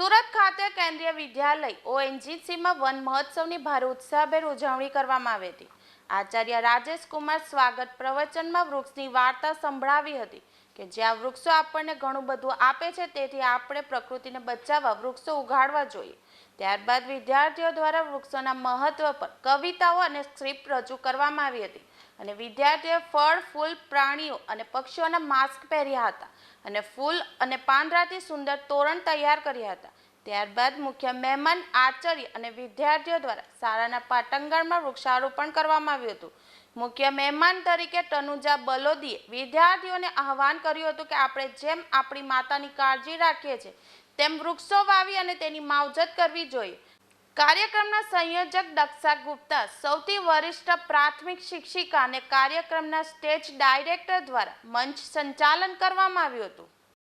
સુરત ખાતે કેન્દ્રીય વિદ્યાલય ઓએનજીસીમાં વન મહોત્સવની ભારે ઉત્સાહભેર ઉજવણી કરવામાં આવી હતી. આચાર્ય રાજેશ કુમાર સ્વાગત પ્રવચનમાં વૃક્ષની વાર્તા સંભળાવી હતી કે જ્યાં વૃક્ષો આપણને ઘણું બધું આપે છે, તેથી આપણે પ્રકૃતિને બચાવવા વૃક્ષો ઉગાડવા જોઈએ. ત્યારબાદ વિદ્યાર્થીઓ દ્વારા વૃક્ષોના મહત્વ પર કવિતાઓ અને સ્ક્રિપ્ટ રજૂ કરવામાં આવી હતી અને વિદ્યાર્થીઓએ ફળ, ફૂલ, પ્રાણીઓ અને પક્ષીઓના માસ્ક પહેર્યા હતા અને ફૂલ અને પાંદડાથી સુંદર તોરણ તૈયાર કર્યા હતા. ત્યારબાદ મુખ્ય મહેમાન, આચાર્ય અને વિદ્યાર્થીઓ દ્વારા શાળાના પાટંગણમાં વૃક્ષારોપણ કરવામાં આવ્યું હતું. મુખ્ય મહેમાન તરીકે તનુજા બલોદીએ વિદ્યાર્થીઓને આહવાન કર્યું હતું કે આપણે જેમ આપણી માતાની કાળજી રાખીએ છીએ, તેમ વૃક્ષો વાવી અને તેની માવજત કરવી જોઈએ. કાર્યક્રમના સંયોજક દક્ષા ગુપ્તા, સૌથી વરિષ્ઠ પ્રાથમિક શિક્ષિકા અને કાર્યક્રમના સ્ટેજ ડાયરેક્ટર દ્વારા મંચ સંચાલન કરવામાં આવ્યું હતું.